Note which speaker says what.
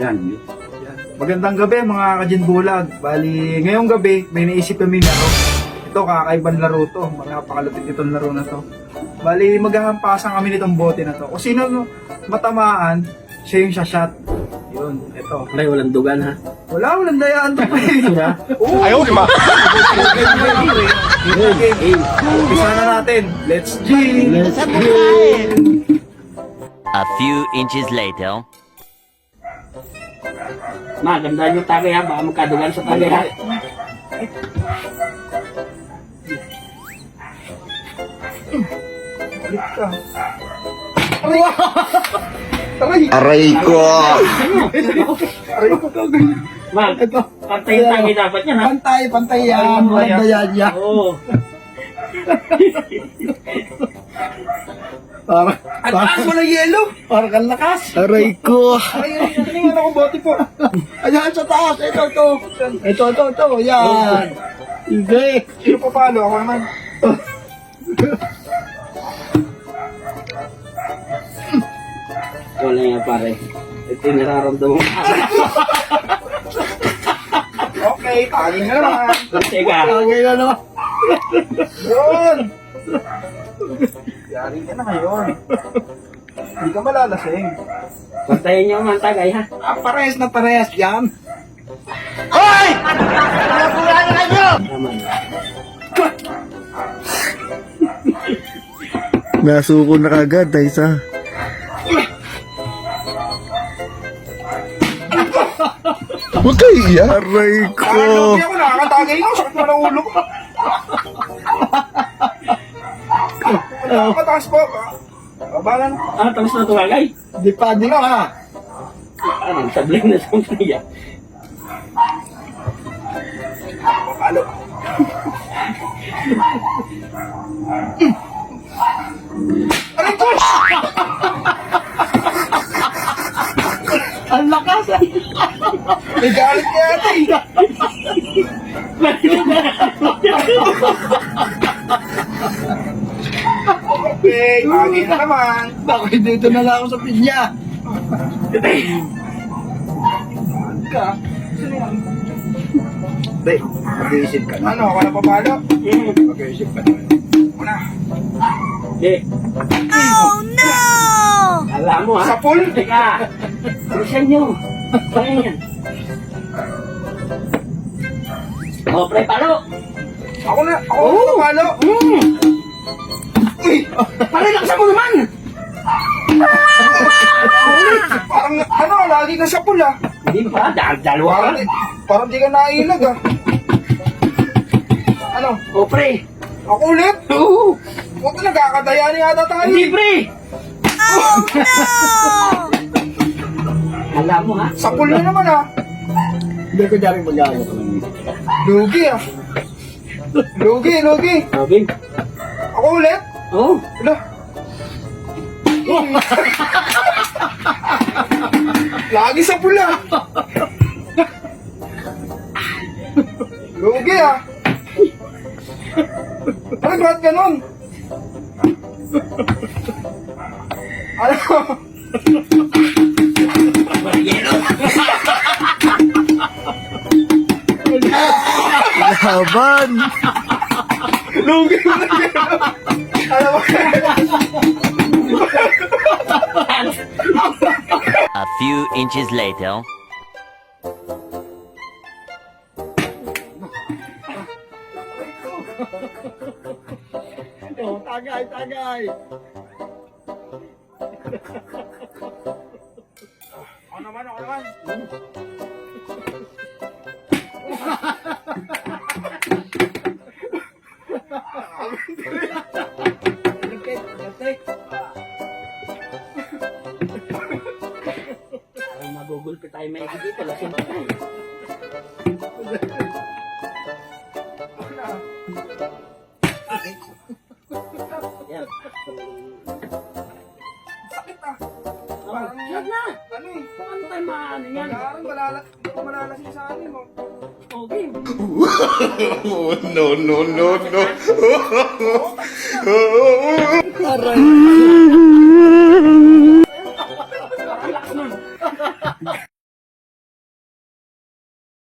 Speaker 1: Yan.
Speaker 2: Yan. Magandang gabi mga kajin bulag. Bali, ngayong gabi, may naisip kami laro. Ito, kakaibang laro to. Mga pakalupit itong laro na to. Bali, maghahampasan kami nitong bote na to. Kung sino matamaan, siya yung shot. Yun, ito.
Speaker 1: Ay, walang dugan ha.
Speaker 2: Wala, walang dayaan to. pre.
Speaker 1: Diba?
Speaker 2: Oo.
Speaker 3: Ayaw, di ba?
Speaker 2: Okay, umpisa na natin. Let's G!
Speaker 1: Let's
Speaker 4: A few inches later.
Speaker 1: Ma, ganda yung tagay ha. Baka magkadugan sa tagay ha.
Speaker 2: Ka. Aray!
Speaker 3: Aray ko!
Speaker 2: Aray ko kagay.
Speaker 1: Ma, pantay yung tagay dapat yan ha.
Speaker 5: Pantay, pantay yan.
Speaker 2: Pantay,
Speaker 5: Walang
Speaker 2: ah.
Speaker 5: yan.
Speaker 1: Oo.
Speaker 5: Parang,
Speaker 2: Ang taas mo ng yelo!
Speaker 5: parang kang lakas. Aray ko.
Speaker 2: Ay, tingnan ako bote po.
Speaker 5: Ayan sa taas. Ito, ito. Ito, ito, ito. Yan. Hindi.
Speaker 2: Sino pa palo? Ako naman.
Speaker 1: Wala yan pare. Ito yung nararamdaman ko.
Speaker 2: Okay, tangin na naman.
Speaker 1: Teka.
Speaker 5: Okay na naman.
Speaker 2: Yun! Yari ka na ngayon. Hindi ka malalasing.
Speaker 1: Pantayin niyo man tagay ha.
Speaker 5: Ah, pares na pares yan.
Speaker 1: Naman.
Speaker 3: Nasuko na kagad, Daisa. Huwag kayo iyak. Aray ko.
Speaker 2: Ano, hindi ako nakakatagay ko. Sakit ng ulo ko. Nakakataas po. Babala na.
Speaker 1: Ah, tapos na tumagay.
Speaker 5: Di pa, di pa.
Speaker 1: Ano, sabling na sa niya.
Speaker 2: Palo. Aray ko!
Speaker 5: Ang lakas.
Speaker 2: May galit ka yata Okay, tangin na naman.
Speaker 5: Bakit dito na lang ako sa pinya?
Speaker 2: Ka. Be, mag-iisip ka na. Ano, ako na papalo? Mag-iisip ka na. Una.
Speaker 1: Eh. Oh no! Alam mo ha.
Speaker 2: Sa pool?
Speaker 1: Teka. Bilisan nyo. Kaya yan. Oh, pre, palo.
Speaker 2: Ako na, ako na papalo.
Speaker 1: Hmm.
Speaker 2: Uy!
Speaker 1: Pare, laksan mo naman.
Speaker 2: Parang, ano, lagi ka sa pool ah.
Speaker 1: Hindi pa, dal dalawa
Speaker 2: Parang,
Speaker 1: ka.
Speaker 2: parang di ka nailag ah. Ano,
Speaker 1: Oh, pre.
Speaker 2: ako ulit?
Speaker 1: Oo.
Speaker 2: Huwag ka nagkakadaya ni ata tayo.
Speaker 1: Hindi, pre. Alam mo ha.
Speaker 2: Sa pool na naman ah.
Speaker 5: Hindi ko dyan mag-aayos.
Speaker 2: Lugi ah. Lugi, lugi.
Speaker 1: Okay.
Speaker 2: Ako ulit?
Speaker 1: Oh.
Speaker 2: Ano? Lagi sa pula. Lugi ah. Ano ba't ganun? Ano?
Speaker 3: Laban.
Speaker 2: Lugi mo na?
Speaker 4: A few inches later.
Speaker 5: Oh, tagay, tagay.
Speaker 2: Ako naman.
Speaker 1: Parang magugulpi tayo may dito. Lasing pa tayo.
Speaker 2: Ako na.
Speaker 1: Yan.
Speaker 2: Sakit ah.
Speaker 1: Oh,
Speaker 2: Parang
Speaker 1: yan na.
Speaker 2: Ano eh?
Speaker 1: Paano tayo maano yan?
Speaker 2: Parang malala, hindi ko malalasing sa anin mo.
Speaker 1: Okay.
Speaker 3: Oh, no, no, no, no.
Speaker 5: 嗯。